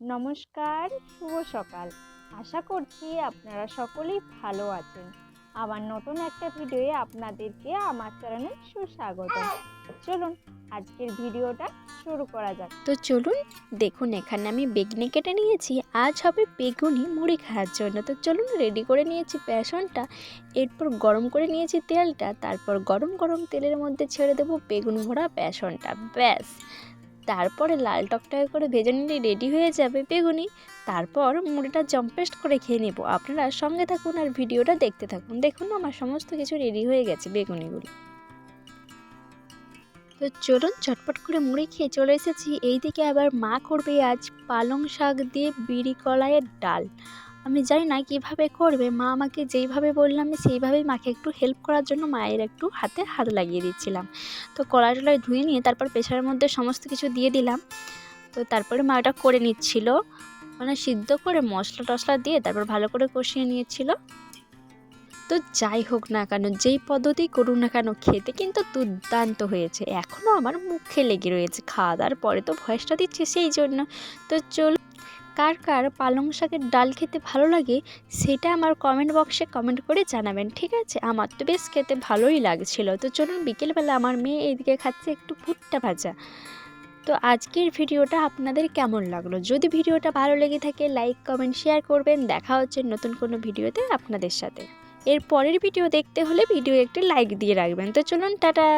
নমস্কার, শুভ সকাল। আশা করছি আপনারা সকলেই ভালো আছেন। আমার নতুন একটা ভিডিওয়ে আপনাদেরকে, আমার চ্যানেলে সুস্বাগত। চলুন, আজকের ভিডিওটা শুরু করা যাক। তো চলুন, দেখুন, এখানে আমি বেগনি কেটে নিয়েছি। আজ হবে বেগুনি মুড়ি খাওয়ার জন্য। তো চলুন রেডি করে নিয়েছি বেসনটা। এরপর গরম করে নিয়েছি তেলটা। তারপর গরম গরম তেলের মধ্যে ছেড়ে দেবো বেগুন ভরা বেসনটা। ব্যাস। তারপরে লাল টকটকে করে ভেজে নিলে রেডি হয়ে যাবে বেগুনি। তারপর মুড়িটা জম্পেস্ট করে খেয়ে নেব। আপনারা সঙ্গে থাকুন আর ভিডিওটা দেখতে থাকুন। দেখুন আমার সমস্ত কিছু রেডি হয়ে গেছে বেগুনিগুলো। তো চলুন চটপট করে মুড়ি খেয়ে চলে এসেছি। এইদিকে আবার মা করবে আজ পালং শাক দিয়ে বিড়ি কলাইয়ের ডাল। আমি জানি না কীভাবে করবে। মা আমাকে যেইভাবে বললাম আমি সেইভাবেই মাকে একটু হেল্প করার জন্য মায়ের একটু হাতে হাত লাগিয়ে দিচ্ছিলাম। তো কলাই টলাই ধুয়ে নিয়ে তারপর প্রেশারের মধ্যে সমস্ত কিছু দিয়ে দিলাম। তো তারপরে মা ওটা করে নিচ্ছিল। মানে সিদ্ধ করে মশলা টশলা দিয়ে তারপর ভালো করে কষিয়ে নিয়েছিল। তো যাই হোক না কেন, যেই পদ্ধতি করুন না কেন, খেতে কিন্তু দুর্দান্ত হয়েছে। এখনও আমার মুখে লেগে রয়েছে। খাওয়া দাওয়ার পরে তো ভয়েসটা দিচ্ছে সেই জন্য। তো চল কার কার পালং শাকের ডাল খেতে ভালো লাগে সেটা আমার কমেন্ট বক্সে কমেন্ট করে জানাবেন, ঠিক আছে? আমার তো বেশ খেতে ভালোই লাগছিল। তো চলুন বিকেলবেলা আমার মেয়ে এইদিকে খাচ্ছে একটু ভুট্টা ভাজা। তো আজকের ভিডিওটা আপনাদের কেমন লাগল? যদি ভিডিওটা ভালো লেগে থাকে লাইক কমেন্ট শেয়ার করবেন। দেখা হচ্ছে নতুন কোনো ভিডিওতে আপনাদের সাথে। এর পরের ভিডিও দেখতে হলে ভিডিও একটি লাইক দিয়ে রাখবেন। তো চলুন, টাটা!